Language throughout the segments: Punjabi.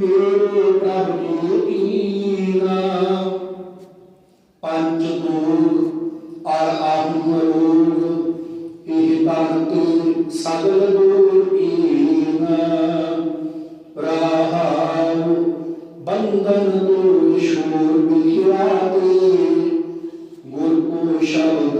ਮੇਰੇ ਪ੍ਰਭ ਜੀਨਾ ਪੰਜ ਭੂਤ ਔਰ ਆਹੁਰੂਪ ਇਹ ਤਨ ਸਗਲ ਦੂਰ ਕੀਨਾ ਰਹਾਉ ਬੰਧਨ ਦੂਰ ਸ਼ੂਰ ਬਿਖਿਆਤੇ ਗੁਰ ਕੋ ਸ਼ਬਦ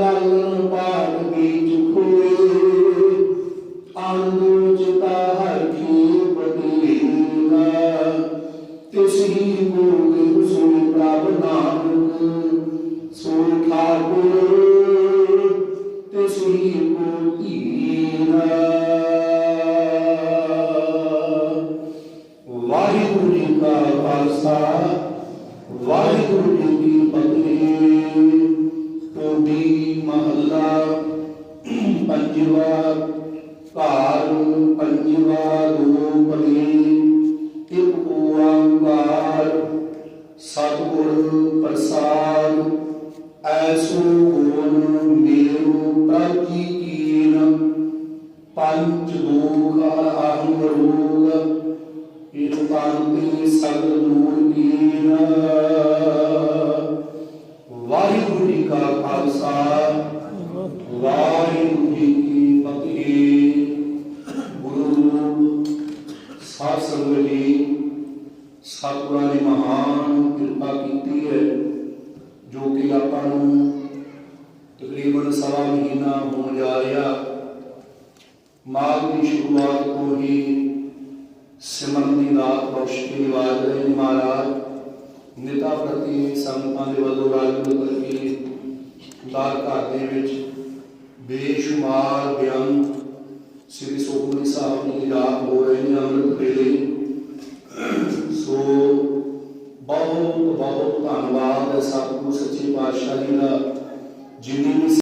ਲਾਲਨ ਪਾਟ ਵਿੱਚ ਖੋਏ। ਆਨੰਦ ਚਿਤਾ ਹਰ ਕੀ ਪਤੀਨ ਤਿਸ ਹੀ ਕੋ ਗਿਰ ਪ੍ਰਭ ਨਾਨਕ ਸੋ ਠਾਕੁਰ ਤਿਸ ਹੀ ਕੋ ਧੀਰਾ। ਵਾਹਿਗੁਰੂ ਜੀ ਕਾ ਖਾਲਸਾ ਪੰਜਵਾ ਘਰ, ਪੰਜਵਾ ਦੋ ਪਲੀ ਓੰਕਾਰ ਸਤਿਗੁਰ ਪ੍ਰਸਾਦ, ਐਸੋ ਗੁਣ ਮੇਰੂ ਪ੍ਰਤੀ ਕੀਨ ਪੰਜ ਦੁਖ ਅਹੰ ਰੋਗ ਇਹ ਕਾਂਤੀ ਸਗਲ ਦੂਰ ਕੀਨ। ਵਾਹਿਗੁਰੂ ਜੀ ਕਾ ਖਾਲਸਾ, ਵਾਹਿਗੁਰੂ ਜੀ ਸਾਧ ਸੰਗਤ ਜੀ, ਸਤਿਗੁਰਾਂ ਨੇ ਮਹਾਨ ਕਿਰਪਾ ਕੀਤੀ ਹੈ, ਜੋ ਕਿ ਆਪਾਂ ਨੂੰ ਤਕਰੀਬਨ ਸਵਾ ਮਹੀਨਾ ਹੋਣ ਜਾ ਰਿਹਾ। ਮਾਘ ਦੀ ਸ਼ੁਰੂਆਤ ਤੋਂ ਹੀ ਸਿਮਰਨ ਦੀ ਰਾਤ ਬਖਸ਼ ਕੇ ਨਿਵਾਜ ਰਹੇ ਨੇ ਮਹਾਰਾਜ। ਨਿਤਾ ਪ੍ਰਤੀ ਸੰਤਾਂ ਦੇ ਵੱਲੋਂ ਰਾਜੂ ਕਰਕੇ ਦਾਰ ਘਰ ਦੇ ਵਿੱਚ ਬੇਸ਼ੁਮਾਰ ਬਿਆਨ ਸ੍ਰੀ ਸੋਹਣੀ ਸਾਹਿਬ ਜੀ ਦੀ ਰਾਤ ਹੋ ਰਹੇ ਨੇ ਅੰਮ੍ਰਿਤ ਵੇਲੇ ਸੋ ਬਹੁਤ ਬਹੁਤ ਧੰਨਵਾਦ ਹੈ ਸਤਿਗੁਰੂ ਸੱਚੇ ਪਾਤਸ਼ਾਹ ਜੀ ਦਾ। ਜਿੰਨੀ ਵੀ